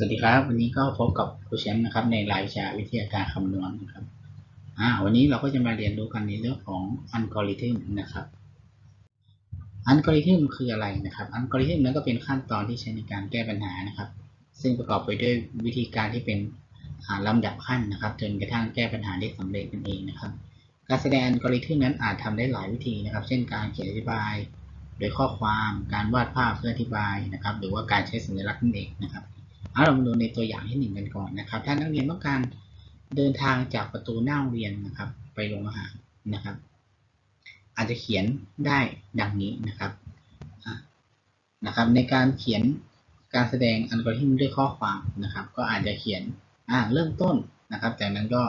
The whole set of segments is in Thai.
สวัสดีครับ วันนี้ก็พบกับครูแชมป์นะครับ ในรายวิชาวิทยาการคำนวณนะครับอ่าวันนี้เราก็จะมาเรียนรู้กันในเรื่องของอัลกอริทึมนะครับอัลกอริทึมคืออะไรนะครับอัลกอริทึมนั้นก็เป็นขั้นตอนที่ใช้ในการแก้ปัญหานะครับ ซึ่งประกอบไปด้วยวิธีการที่เป็นอ่าลำดับขั้นนะครับ จนกระทั่งแก้ปัญหาได้สำเร็จนั่นเองนะครับ การแสดงอัลกอริทึมนั้นอาจทำได้หลายวิธีนะครับ เช่นการเขียนอธิบาย โดยข้อความการวาดภาพเพื่ออธิบายนะครับ หรือว่าการใช้สัญลักษณ์นั่นเองนะครับ เอาเรามาดูในตัวอย่างที่หนึ่งกันก่อนนะครับ ถ้านักเรียนต้องการเดินทางจากประตูหน้าโรงเรียนนะครับ ไปโรงอาหารนะครับ อาจจะเขียนได้ดังนี้นะครับนะครับ ในการเขียนการแสดงอัลกอริทึมด้วยข้อความนะครับ ก็อาจจะเขียนอ่าเริ่มต้นนะครับ จากนั้นก็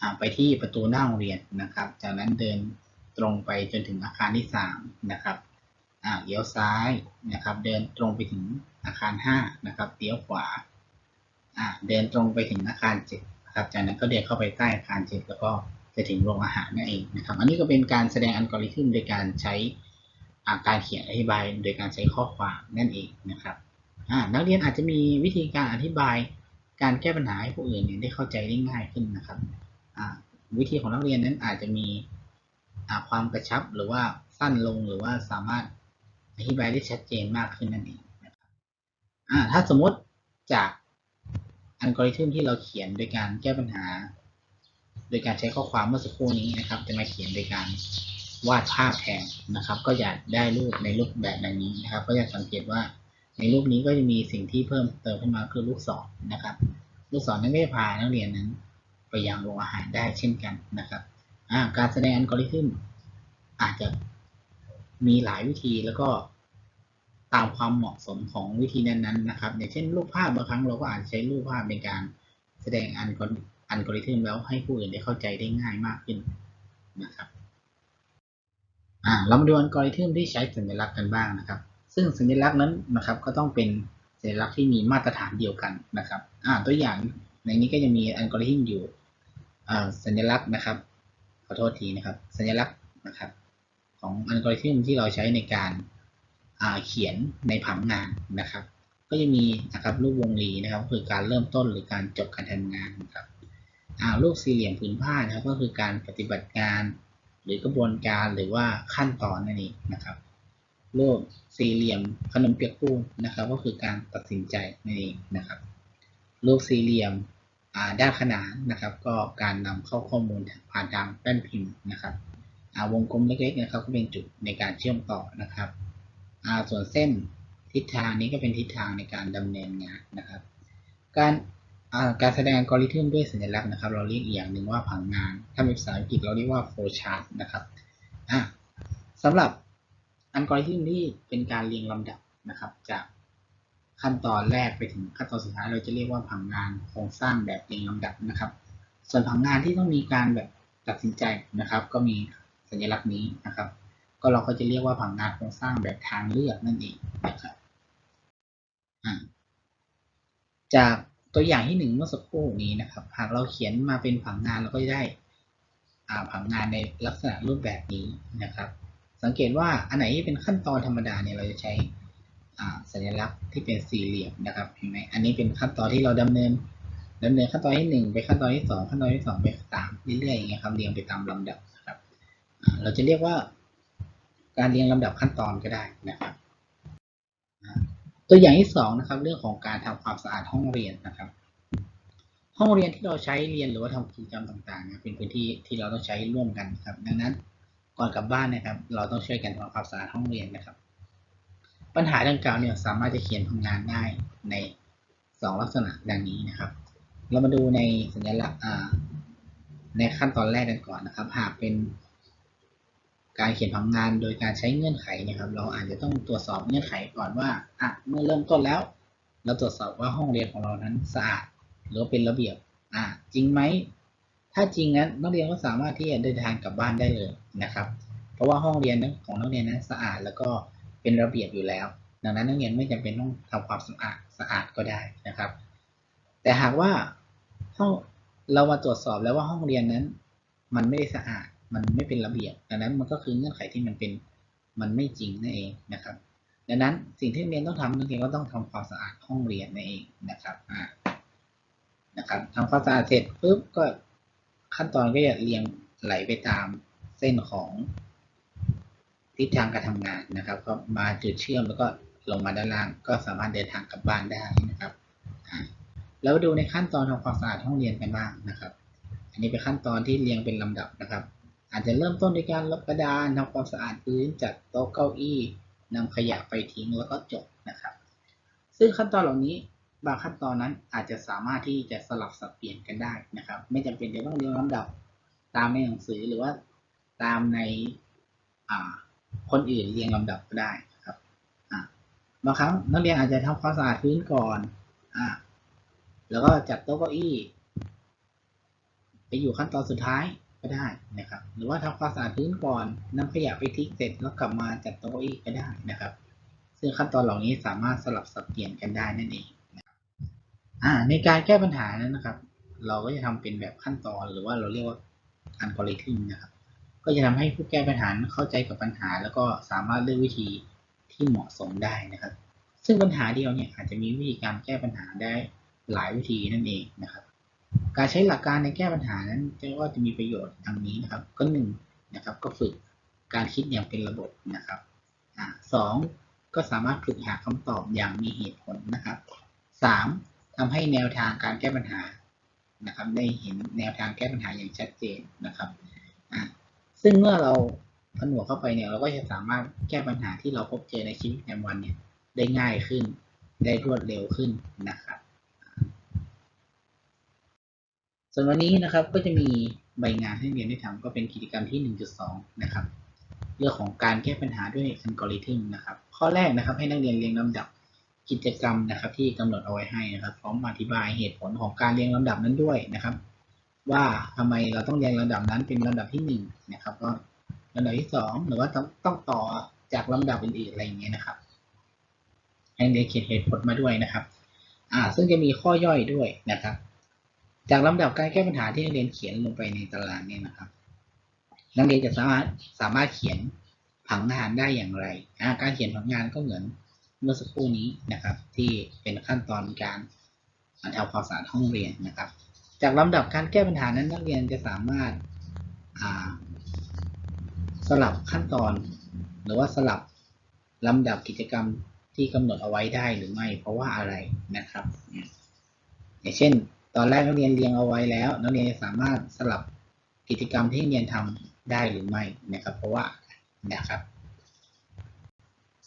อ่าไปที่ประตูหน้าโรงเรียนนะครับ จากนั้นเดินตรงไปจนถึงอาคารที่สามนะครับ อ่าเลี้ยวซ้ายนะครับ เดินตรงไปถึงอาคาร 5 นะครับเลี้ยวขวาอ่าเดินตรงไปถึงอาคาร 7 นะครับ จากนั้นก็เดินเข้าไปใต้อาคาร 7 แล้วก็จะถึงโรงอาหารนั่นเองนะครับ อันนี้ก็เป็นการแสดงอัลกอริทึมโดยการใช้อ่าการเขียนอธิบายโดยการใช้ข้อความนั่นเองนะครับอ่านักเรียนอาจจะมีวิธีการอธิบายการแก้ปัญหาให้ผู้อื่นเนี่ยได้เข้าใจได้ง่ายขึ้นนะครับอ่าวิธีของนักเรียนนั้นอาจจะมีอ่าความกระชับหรือว่าสั้นลงหรือว่าสามารถ อธิบายได้ชัดเจนมากขึ้นนั่นเองนะครับอ่าถ้าสมมติจากอัลกอริทึมที่เราเขียนโดยการแก้ปัญหา โดยการใช้ข้อความเมื่อสักครู่นี้นะครับ จะมาเขียนโดยการวาดภาพแทนนะครับ ก็อยากได้รูปในรูปแบบดังนี้นะครับ ก็จะสังเกตว่าในรูปนี้ก็จะมีสิ่งที่เพิ่มเติมขึ้นมาคือลูกศรนะครับ ลูกศรนั้นก็จะพานักเรียนนั้นไปยังโรงอาหารได้เช่นกันนะครับอ่าการแสดงอัลกอริทึมอาจจะ มีหลายวิธีแล้วก็ตามความเหมาะสมของวิธีนั้นๆนะครับ อย่างเช่นรูปภาพบางครั้งเราก็อาจใช้รูปภาพในการแสดงอัลกอริอัลกอริทึมแล้วให้ผู้อื่นได้เข้าใจได้ง่ายมากขึ้นนะครับอ่าเรามาดูอัลกอริทึมที่ใช้สัญลักษณ์กันบ้างนะครับ ซึ่งสัญลักษณ์นั้นนะครับก็ต้องเป็นสัญลักษณ์ที่มีมาตรฐานเดียวกันนะครับอ่าตัวอย่างในนี้ก็จะมีอัลกอริทึมอยู่อ่าสัญลักษณ์นะครับขอโทษทีนะครับ สัญลักษณ์นะครับ ของอัลกอริทึมที่เราใช้ในการเขียนในผังงานนะครับ ก็จะมีนะครับรูปวงรีนะครับก็คือการเริ่มต้นหรือการจบการทำงานนะครับรูปสี่เหลี่ยมผืนผ้านะครับก็คือการปฏิบัติงาน หรือกระบวนการหรือว่าขั้นตอนนั่นเองนะครับรูปสี่เหลี่ยมขนมเปียกปูนนะครับ ก็คือการตัดสินใจนั่นเองนะครับ รูปสี่เหลี่ยมด้านขนานนะครับ ก็การนำเข้าข้อมูลผ่านทางแป้นพิมพ์นะครับ วงกลมเล็กๆนะครับก็เป็นจุดในการเชื่อมต่อนะครับส่วนเส้นทิศทางนี้ก็เป็นทิศทางในการดำเนินงานนะครับ การการแสดงอัลกอริทึมด้วยสัญลักษณ์นะครับ เราเรียกอีกอย่างหนึ่งว่าผังงาน ถ้าเป็นภาษาอังกฤษเราเรียกว่า flow chart นะครับสำหรับอัลกอริทึมที่เป็นการเรียงลำดับนะครับ จากขั้นตอนแรกไปถึงขั้นตอนสุดท้ายเราจะเรียกว่าผังงานโครงสร้างแบบเรียงลำดับนะครับ ส่วนผังงานที่ต้องมีการแบบตัดสินใจนะครับ ก็มี สัญลักษณ์นี้นะครับ ก็เราก็จะเรียกว่าผังงานโครงสร้างแบบทางเลือกนั่นเองนะครับจากตัวอย่างที่หนึ่งเมื่อสักครู่นี้นะครับ หากเราเขียนมาเป็นผังงานเราก็จะได้ผังงานในลักษณะรูปแบบนี้นะครับ สังเกตว่าอันไหนที่เป็นขั้นตอนธรรมดาเนี่ยเราจะใช้สัญลักษณ์ที่เป็นสี่เหลี่ยมนะครับเห็นไหมอันนี้เป็นขั้นตอนที่เราดำเนินดำเนินขั้นตอนที่หนึ่งไปขั้นตอนที่สองขั้นตอนที่สองไปตามเรื่อยๆอย่างเงี้ยครับเรียงไปตามลำดับ เราจะเรียกว่าการเรียงลำดับขั้นตอนก็ได้นะครับ ตัวอย่างที่สองนะครับ เรื่องของการทำความสะอาดห้องเรียนนะครับ ห้องเรียนที่เราใช้เรียนหรือว่าทำกิจกรรมต่างๆเป็นพื้นที่ที่เราต้องใช้ร่วมกันครับ ดังนั้นก่อนกลับบ้านนะครับ เราต้องช่วยกันทำความสะอาดห้องเรียนนะครับ ปัญหาดังกล่าวเนี่ยสามารถจะเขียนทำงานได้ในสองลักษณะดังนี้นะครับ เรามาดูในสัญลักษณ์ในขั้นตอนแรกกันก่อนนะครับ หากเป็น การเขียนผังงานโดยการใช้เงื่อนไขนะครับ เราอาจจะต้องตรวจสอบเงื่อนไขก่อนว่าอะเมื่อเริ่มต้นแล้ว เราตรวจสอบว่าห้องเรียนของเรานั้นสะอาดหรือเป็นระเบียบอะจริงไหมถ้าจริงนั้นนักเรียนก็สามารถที่จะเดินทางกลับบ้านได้เลยนะครับ เพราะว่าห้องเรียนของนักเรียนนั้นสะอาดแล้วก็เป็นระเบียบอยู่แล้ว ดังนั้นนักเรียนไม่จำเป็นต้องทำความสะอาดสะอาดก็ได้นะครับ แต่หากว่าห้องเรามาตรวจสอบแล้วว่าห้องเรียนนั้น มันไม่ได้สะอาด มันไม่เป็นระเบียบ ดังนั้นมันก็คือเงื่อนไขที่มันเป็นมันไม่จริงนั่นเองนะครับ ดังนั้นสิ่งที่นักเรียนต้องทำนักเรียนก็ต้องทำความสะอาดห้องเรียนนั่นเองนะครับอ่านะครับทำความสะอาดเสร็จปุ๊บก็ขั้นตอนก็จะเรียงไหลไปตามเส้นของทิศทางการทำงานนะครับ ก็มาจุดเชื่อมแล้วก็ลงมาด้านล่าง ก็สามารถเดินทางกลับบ้านได้นะครับแล้วดูในขั้นตอนทำความสะอาดห้องเรียนกันบ้างนะครับ อันนี้เป็นขั้นตอนที่เรียงเป็นลำดับนะครับ อาจจะเริ่มต้นด้วยการลบกระดานทำความสะอาดพื้นจัดโต๊ะเก้าอี้นำขยะไปทิ้งแล้วก็จบนะครับ ซึ่งขั้นตอนเหล่านี้บางขั้นตอนนั้นอาจจะสามารถที่จะสลับสับเปลี่ยนกันได้นะครับ ไม่จำเป็นจะต้องเรียงลำดับตามในหนังสือหรือว่าตามในคนอื่นเรียงลำดับก็ได้นะครับบางครั้งนักเรียนอาจจะทำความสะอาดพื้นก่อนอแล้วก็จัดโต๊ะเก้าอี้ ไปอยู่ขั้นตอนสุดท้าย ก็ได้นะครับ หรือว่าทำความสะอาดพื้นก่อนนำขยะไปทิ้งเสร็จแล้วกลับมาจัดโต๊ะอี้ก็ได้นะครับ ซึ่งขั้นตอนเหล่านี้สามารถสลับสับเปลี่ยนกันได้นั่นเองนะครับอ่าในการแก้ปัญหานั้นนะครับ เราก็จะทำเป็นแบบขั้นตอนหรือว่าเราเรียกว่าอัลกอริทึมนะครับ ก็จะทำให้ผู้แก้ปัญหาเข้าใจกับปัญหา แล้วก็สามารถเลือกวิธีที่เหมาะสมได้นะครับ ซึ่งปัญหาเดียวเนี่ยอาจจะมีวิธีการแก้ปัญหาได้หลายวิธีนั่นเองนะครับ การใช้หลักการในแก้ปัญหานั้นจะว่าจะมีประโยชน์ดังนี้นะครับ ก็หนึ่งนะครับ ก็ฝึกการคิดอย่างเป็นระบบนะครับอสองก็สามารถฝึกหาคำตอบอย่างมีเหตุผลนะครับสามทำให้แนวทางการแก้ปัญหานะครับ ได้เห็นแนวทางแก้ปัญหาอย่างชัดเจนนะครับอ่าซึ่งเมื่อเราผนวกเข้าไปเนี่ยเราก็จะสามารถแก้ปัญหาที่เราพบเจอในชีวิตประจำวันเนี่ยได้ง่ายขึ้น ได้รวดเร็วขึ้นนะครับ ส่วนวันนี้นะครับก็จะมีใบงานให้เรียนได้ทำก็เป็นกิจกรรมที่ 1.2 นะครับ เรื่องของการแก้ปัญหาด้วยอัลกอริทึมนะครับ ข้อแรกนะครับให้นักเรียนเรียงลำดับกิจกรรมนะครับ ที่กำหนดเอาไว้ให้นะครับ พร้อมอธิบายเหตุผลของการเรียงลำดับนั้นด้วยนะครับ ว่าทำไมเราต้องเรียงลำดับนั้นเป็นลำดับที่หนึ่งนะครับ ก็ลำดับที่สองหรือว่าต้องต้องต่อจากลำดับอื่นๆอะไรอย่างเงี้ยนะครับให้นักเรียนเขียนเหตุผลมาด้วยนะครับ อ่า ซึ่งจะมีข้อย่อยด้วยนะครับ จากลำดับการแก้ปัญหาที่นักเรียนเขียนลงไปในตารางเนี่ยนะครับ นักเรียนจะสามารถสามารถเขียนผังงานได้อย่างไรการเขียนผังงานก็เหมือนเมื่อสักครู่นี้นะครับ ที่เป็นขั้นตอนการทำความสะอาดห้องเรียนนะครับ จากลำดับการแก้ปัญหานั้นนักเรียนจะสามารถาสลับขั้นตอน หรือว่าสลับลำดับกิจกรรมที่กำหนดเอาไว้ได้หรือไม่ เพราะว่าอะไรนะครับ อย่างเช่น ตอนแรกนักเรียนเรียงเอาไว้แล้วนักเรียนสามารถสลับกิจกรรมที่นักเรียนทำได้หรือไม่นะครับ เพราะว่านะครับ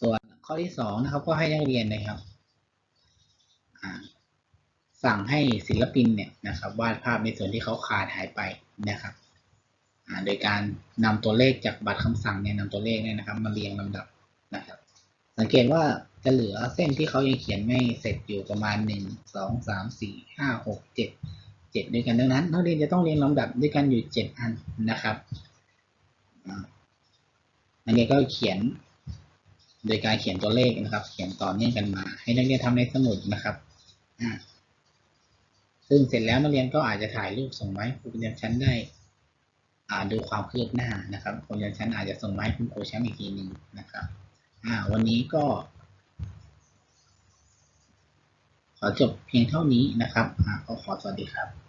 ส่วนข้อที่สองนะครับก็ให้นักเรียนนะครับสั่งให้ศิลปินเนี่ยนะครับวาดภาพในส่วนที่เขาขาดหายไปนะครับโดยการนำตัวเลขจากบัตรคำสั่งเนี่ยนำตัวเลขเนี่ยนะครับ มาเรียงลำดับนะครับ สังเกตว่า จะเหลือเส้นที่เขายังเขียนไม่เสร็จอยู่ประมาณหนึ่งสองสามสี่ห้าหกเจ็ดเจ็ดด้วยกันดังนั้นนักเรียนจะต้องเรียนลำดับด้วยกันอยู่เจ็ดอันนะครับนักเรียนก็เขียนโดยการเขียนตัวเลขนะครับ เขียนต่อเนื่องกันมา ให้นักเรียนทำในสมุดนะครับซึ่งเสร็จแล้วนักเรียนก็อาจจะถ่ายรูปส่งมาให้ครูประจำชั้นได้ดูความคืบหน้านะครับครูประจำชั้นอาจจะส่งมาให้คุณครูแชมป์อีกทีหนึ่งนะครับวันนี้ก็ ขอจบเพียงเท่านี้นะครับอ่าก็ขอสวัสดีครับ